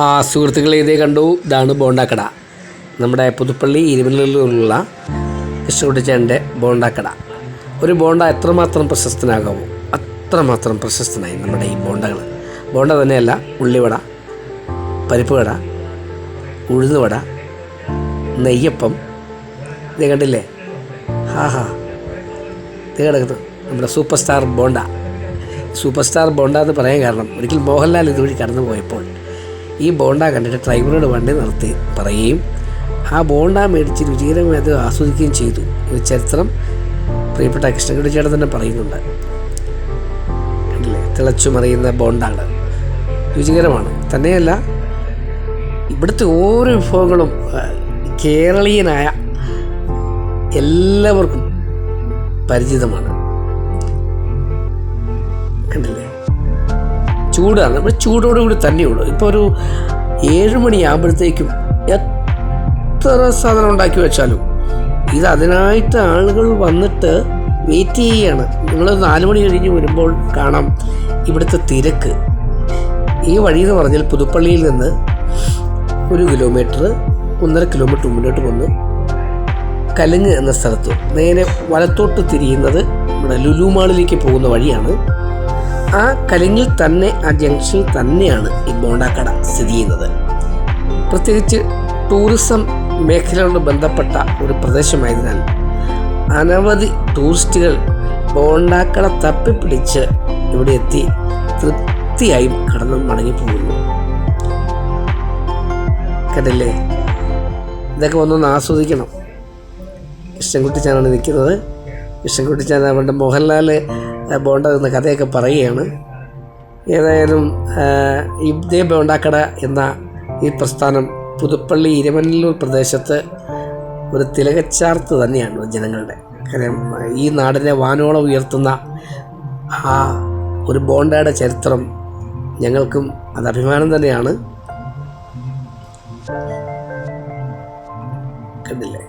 ആ സുഹൃത്തുക്കളെ ഇതേ കണ്ടു. ഇതാണ് ബോണ്ടാക്കട. നമ്മുടെ പുതുപ്പള്ളി ഇരുമലൂരിലുള്ള കൃഷ്ണകുട്ടിച്ചേന്റെ ബോണ്ടാക്കട. ഒരു ബോണ്ട എത്രമാത്രം പ്രശസ്തനാകാമോ അത്രമാത്രം പ്രശസ്തനായി നമ്മുടെ ഈ ബോണ്ടകൾ. ബോണ്ട തന്നെയല്ല ഉള്ളിവട പരിപ്പ് വട ഉഴുന്നുവട നെയ്യപ്പം. ഇത് കണ്ടില്ലേ? ഹാ ഹാ. ഇത് കിടക്കുന്നു നമ്മുടെ super star bonda. Super star bonda എന്ന് പറയാൻ കാരണം ഒരിക്കൽ മോഹൻലാൽ ഇതുവഴി കടന്നു പോയപ്പോൾ ഈ ബോണ്ട കണ്ടിട്ട് ഡ്രൈവറോട് വണ്ടി നിർത്തി പറയുകയും ആ ബോണ്ട മേടിച്ച് രുചികരമായി അത് ആസ്വദിക്കുകയും ചെയ്തു. ഒരു ചരിത്രം പ്രിയപ്പെട്ട കൃഷ്ണൻകുടി ചേട്ടൻ തന്നെ പറയുന്നുണ്ട്. കണ്ടില്ലേ? തിളച്ചു മറിയുന്ന ബോണ്ടാണ്. രുചികരമാണ്. തന്നെയല്ല ഇവിടുത്തെ ഓരോ വിഭവങ്ങളും കേരളീയനായ എല്ലാവർക്കും പരിചിതമാണ്. ചൂടാണ്. നമ്മൾ ചൂടോടുകൂടി തന്നെയുള്ളൂ. ഇപ്പോൾ ഒരു ഏഴ് മണിയാകുമ്പോഴത്തേക്കും എത്ര സാധനം ഉണ്ടാക്കി വെച്ചാലും ഇത് അതിനായിട്ട് ആളുകൾ വന്നിട്ട് വെയിറ്റ് ചെയ്യുകയാണ് നിങ്ങൾ നാല് മണി കഴിഞ്ഞ് വരുമ്പോൾ കാണാം ഇവിടുത്തെ തിരക്ക്. ഈ വഴി എന്ന് പറഞ്ഞാൽ പുതുപ്പള്ളിയിൽ നിന്ന് ഒരു കിലോമീറ്റർ ഒന്നര കിലോമീറ്റർ മുന്നോട്ട് വന്ന് കലുങ്ങ് എന്ന സ്ഥലത്ത് നേരെ വലത്തോട്ട് തിരിയുന്നത് നമ്മുടെ ലുലു മാളിലേക്ക് പോകുന്ന വഴിയാണ്. ആ കലിങ്ങിൽ തന്നെ ആ ജംഗ്ഷനിൽ തന്നെയാണ് ഈ ബോണ്ടാക്കട സ്ഥിതി ചെയ്യുന്നത്. പ്രത്യേകിച്ച് ടൂറിസം മേഖലയോട് ബന്ധപ്പെട്ട ഒരു പ്രദേശമായതിനാൽ അനവധി ടൂറിസ്റ്റുകൾ ബോണ്ടാക്കട തപ്പിപ്പിടിച്ച് ഇവിടെ എത്തി തൃപ്തിയായും കടന്നു മടങ്ങിപ്പോകുന്നു കണ്ടില്ലേ? ഇതൊക്കെ ഒന്നൊന്ന് ആസ്വദിക്കണം. കൃഷ്ണൻകുട്ടിച്ചാനാണ് നിൽക്കുന്നത് കൃഷ്ണൻകുട്ടിച്ചാൻ പണ്ട് മോഹൻലാൽ ബോണ്ട എന്ന കഥയൊക്കെ പറയുകയാണ്. ഏതായാലും ഇബ്ദേ ബോണ്ടാക്കട എന്ന ഈ പ്രസ്ഥാനം പുതുപ്പള്ളി ഇരമല്ലൂർ പ്രദേശത്ത് ഒരു തിലകച്ചാർത്ത് തന്നെയാണ് ജനങ്ങളുടെ. കാര്യം ഈ നാടിനെ വാനോളം ഉയർത്തുന്ന ആ ഒരു ബോണ്ടയുടെ ചരിത്രം ഞങ്ങൾക്കും അത് അഭിമാനം തന്നെയാണ്. കണ്ടില്ലേ?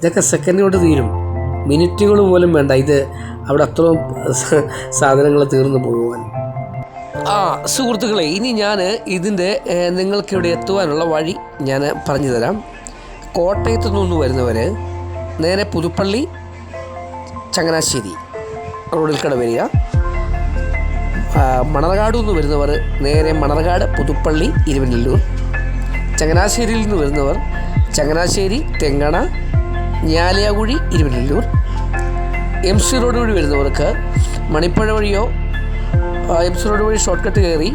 ഇതൊക്കെ സെക്കൻഡിലോട്ട് തീരും. മിനിറ്റുകൾ പോലും വേണ്ട. ഇത് അവിടെ അത്രയും സാധനങ്ങൾ തീർന്നു പോകുവാൻ. ആ സുഹൃത്തുക്കളെ ഇനി ഞാൻ ഇതിന്റെ നിങ്ങൾക്കിവിടെ എത്തുവാനുള്ള വഴി ഞാൻ പറഞ്ഞു തരാം. കോട്ടയത്തു നിന്ന് വരുന്നവർ നേരെ പുതുപ്പള്ളി ചങ്ങനാശ്ശേരി റോഡിൽ കട വരിക മണർകാട് നിന്ന് വരുന്നവർ നേരെ മണർകാട് പുതുപ്പള്ളി ഇരുവനല്ലൂർ ചങ്ങനാശ്ശേരിയിൽ നിന്ന് വരുന്നവർ Changanassery Thenkana Njaliyakuzhi Iruvanallur M C road വഴി വരുന്നവർക്ക് മണിപ്പുഴ വഴിയോ എം സി റോഡ് വഴി ഷോർട്ട് കട്ട് കയറി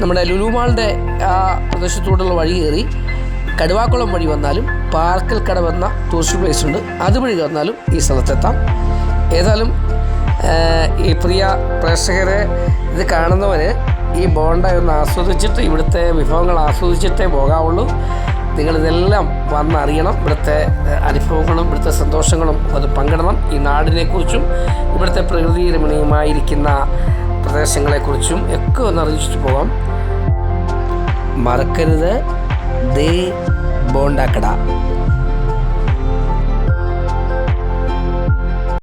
നമ്മുടെ ലുലുമാളിന്റെ ആ പ്രദേശത്തോടുള്ള വഴി കയറി കടുവാക്കുളം വഴി വന്നാലും പാർക്കൽ കട വന്ന ടൂറിസ്റ്റ് പ്ലേസ് ഉണ്ട്. അതുവഴി വന്നാലും ഈ സ്ഥലത്തെത്താം. ഏതായാലും ഈ പ്രിയ പ്രേക്ഷകരെ ഇത് കാണുന്നവർ ഈ ബോണ്ട ഒന്ന് ആസ്വദിച്ചിട്ട് ഇവിടുത്തെ വിഭവങ്ങൾ ആസ്വദിച്ചിട്ടേ പോകാവുള്ളൂ. നിങ്ങളിതെല്ലാം വന്നറിയണം. ഇവിടുത്തെ അനുഭവങ്ങളും ഇവിടുത്തെ സന്തോഷങ്ങളും അത് പങ്കിടണം. ഈ നാടിനെക്കുറിച്ചും ഇവിടുത്തെ പ്രകൃതി രമണീയമായിരിക്കുന്ന പ്രദേശങ്ങളെക്കുറിച്ചും ഒക്കെ ഒന്ന് അറിയിച്ചിട്ട് പോകാം മറക്കരുത്. ദേ ബോണ്ടാക്കട.